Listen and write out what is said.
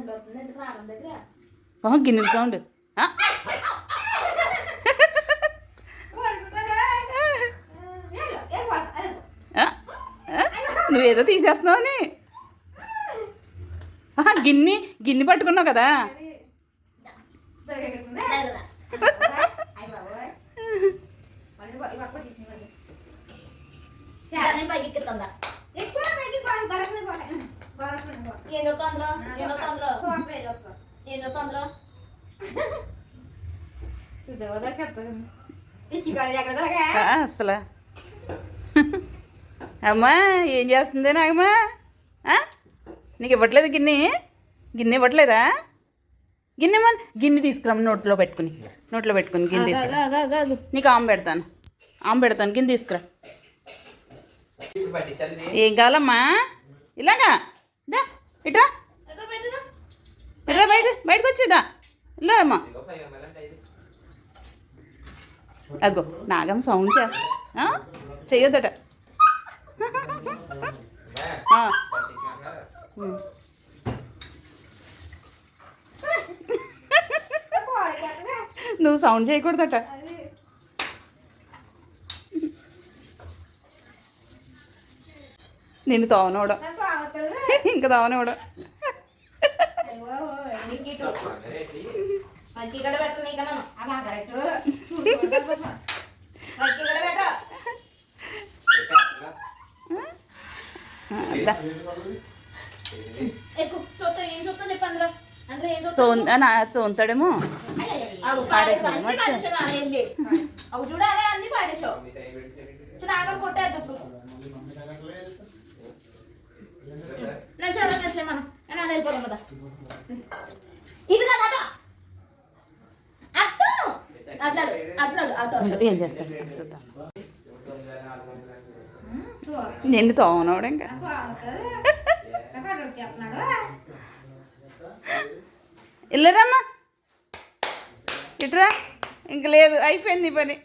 Sound వస్తుంది ఎందుకు రాగం దగ్గర? ఓహో గిన్నెల సౌండ్ నువ్వేదో తీసేస్తున్నావని? ఆహా, గిన్నె గిన్నె పట్టుకున్నావు కదా? దాన్ని చదువుతుందో ఏం చదువుతుందో ఆ, అసలు. అమ్మా ఏం చేస్తుంది నాగమ్మా? ఆ? నీకు ఇవ్వట్లేదు గిన్నె? గిన్నె ఇవ్వట్లేదా? గిన్నె మన గిన్నె తీసుకురమ్మ నోట్లో పెట్టుకుని నోట్లో పెట్టుకుని గిన్నె తీసుకురా. నీకు ఆమె పెడతాను. ఆమె పెడతాను గిన్నె తీసుకురా. ఏం కావాలమ్మా? ఇలాగా. దా. ఇట్రా. ఇట్రా బయట బయటకు వచ్చేదా? ఇలా అమ్మా అదిగో నాగం సౌండ్ చేస్తా. చెయ్యొద్దట. నువ్వు సౌండ్ చేయకూడదట. నేను తోవనోడ. ఇంకా తోవనోడ రేట్లు పైకి ఇక్కడ పెట్టు నీకన్నా పైకి ఇక్కడ పెట్టు. దా. ఎక్కువ చూస్తా ఏం చూస్తా చెప్పు అందులో. అందులో ఏం చూస్తా తోన్ ఆ, నా తోంతాడేమో లేదు అవు చూడాలి అన్ని పాడేసావు వచ్చినాయి మనం. అని అని కదా ఇది కదా అటు. అటు. అట్లా అట్లా అటు ఏం చేస్తాను చూద్దాం. నిన్ను తోమనోడు ఇంకా. ఇల్లరమ్మా ఇట్రా ఇంక లేదు అయిపోయింది పని.